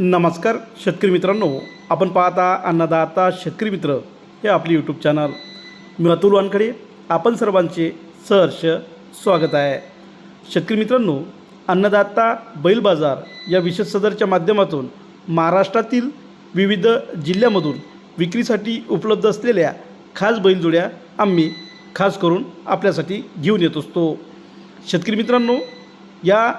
नमस्कार शेतकरी मित्रांनो. आपण पाहता अन्नदाता शेतकरी मित्र हे आपले यूट्यूब चॅनल मी अतुल वानखडे. आपण सर्वांचे सहर्ष स्वागत आहे. शेतकरी मित्रांनो अन्नदाता बैल बाजार या विशेष सदरच्या माध्यमातून महाराष्ट्रातील विविध जिल्ह्यामधून विक्रीसाठी उपलब्ध असलेल्या खास बैलजोड्या आम्ही खास करून आपल्यासाठी घेऊन येत असतो. शेतकरी मित्रांनो या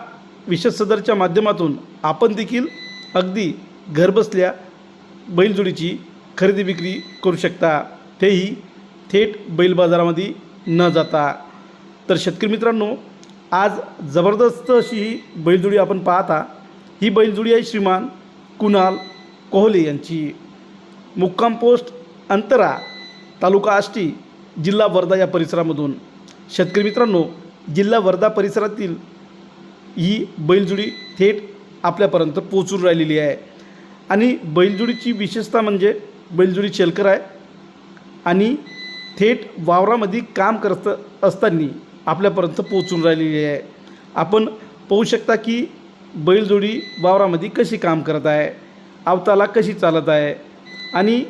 विशेष सदरच्या माध्यमातून आपण देखील अगदी घरबसल्या बैलजोडीची खरेदी विक्री करू शकता. तेही थेट बैल बाजारामध्ये न जाता. तर शेतकरी मित्रांनो आज जबरदस्त अशी ही बैलजोडी आपण पाहता ही बैलजोडी आहे श्रीमान कुणाल कोहले यांची. मुक्काम पोस्ट अंतरा तालुका आष्टी जिल्हा वर्धा या परिसरामधून. शेतकरी मित्रांनो जिल्हा वर्धा परिसरातील ही बैलजोडी थेट आपल्यापर्यंत पोचून राहिलेली आहे. आणि बैलजोडीची विशेषता म्हणजे बैलजोडी शेलकर आहे. आणि थेट वावरामध्ये काम करत असताना आपल्यापर्यंत पोचून राहिलेली आहे. आपण पाहू शकता की बैलजोडी वावरामध्ये कशी काम करत आहे अवताला कशी चालत आहे आणि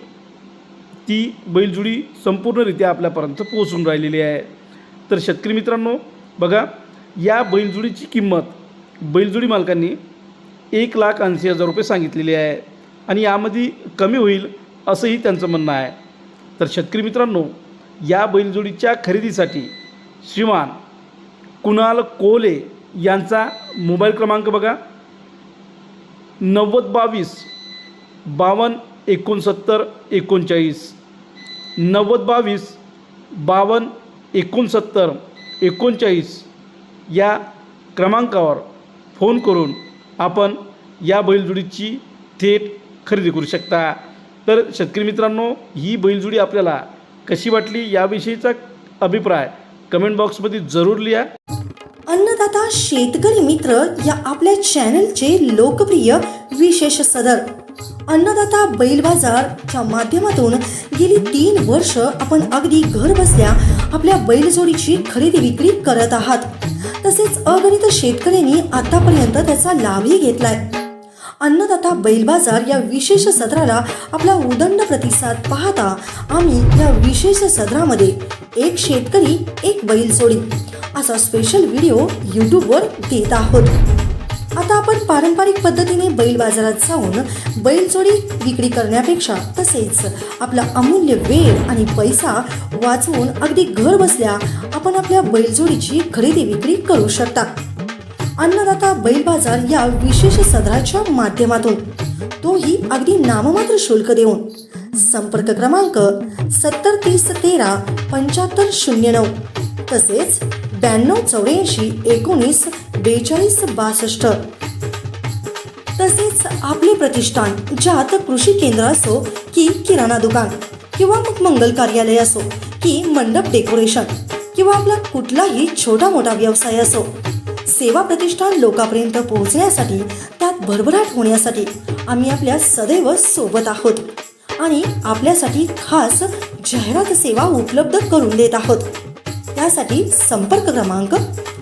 ती बैलजोडी संपूर्णरित्या आपल्यापर्यंत पोहोचून राहिलेली आहे. तर शेतकरी मित्रांनो बघा या बैलजोडीची किंमत बैलजोडी मालकांनी एक लाख ऐंशी हजार रुपये सांगितलेले आहे आणि यामध्ये कमी होईल असंही त्यांचं म्हणणं आहे. तर शेतकरी मित्रांनो या बैलजोडीच्या खरेदीसाठी श्रीमान कुणाल कोले यांचा मोबाईल क्रमांक बघा. नव्वद बावीस बावन्न एकोणसत्तर एकोणचाळीस. नव्वद बावीस बावन्न एकोणसत्तर एकोणचाळीस या क्रमांकावर फोन करून आपण या बैलजोडीची थेट खरेदी करू शकता. तर शेतकरी मित्रांनो ही बैलजोडी आपल्याला कशी वाटली याविषयीचा अभिप्राय कमेंट बॉक्समध्ये जरूर लिहा. अन्नदाता शेतकरी मित्र या आपल्या चॅनलचे लोकप्रिय विशेष सदर. अन्नदाता बैल बाजारच्या माध्यमातून गेली तीन वर्ष आपण अगदी घर बसल्या आपल्या बैलजोडीची खरेदी विक्री करत आहात. तसेच अगणित शेतकऱ्यांनी आतापर्यंत त्याचा लाभही घेतलाय. अन्नदाता बैल बाजार या विशेष सत्राला आपला उदंड प्रतिसाद पाहता आम्ही या विशेष सत्रामध्ये एक शेतकरी एक बैल जोडी असा स्पेशल व्हिडिओ यूट्यूबवर देत आहोत. आता आपण पारंपरिक पद्धतीने बैल बाजारात जाऊन बैलजोडी विक्री करण्यापेक्षा तसेच आपला अमूल्य वेळ आणि पैसा वाचवून अगदी घर बसल्या आपण आपल्या बैलजोडीची खरेदी विक्री करू शकता. अन्नदाता बैल बाजार या विशेष सदराच्या माध्यमातून. तोही अगदी नाममात्र शुल्क देऊन. संपर्क क्रमांक सत्तर तीस तेरा पंच्याहत्तर शून्य नऊ. तसेच ब्याण्णव चौऱ्याऐंशी एकोणीस बेचाळीस बासष्ट. तसेच आपले प्रतिष्ठान ज्यात कृषी केंद्र असो की किराणा दुकान किंवा मग मंगल कार्यालय असो की मंडप डेकोरेशन किंवा आपला कुठलाही छोटा मोठा व्यवसाय असो. सेवा प्रतिष्ठान लोकांपर्यंत पोहोचण्यासाठी त्यात भरभराट होण्यासाठी आम्ही आपल्या सदैव सोबत आहोत आणि आपल्यासाठी खास जाहिरात सेवा उपलब्ध करून देत आहोत. त्यासाठी संपर्क क्रमांक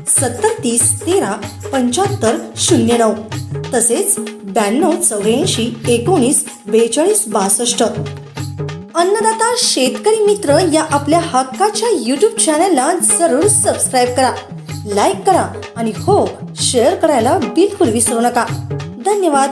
सत्तर तीस तेरा पंच्याहत्तर शून्य नऊ. तसेच ब्याण्णव चौऱ्याऐंशी एकोणीस बेचाळीस बासष्ट. अन्नदाता शेतकरी मित्र या आपल्या हक्काच्या यूट्यूब चॅनलला जरूर सबस्क्राईब करा लाईक करा आणि हो शेअर करायला बिलकुल विसरू नका. धन्यवाद.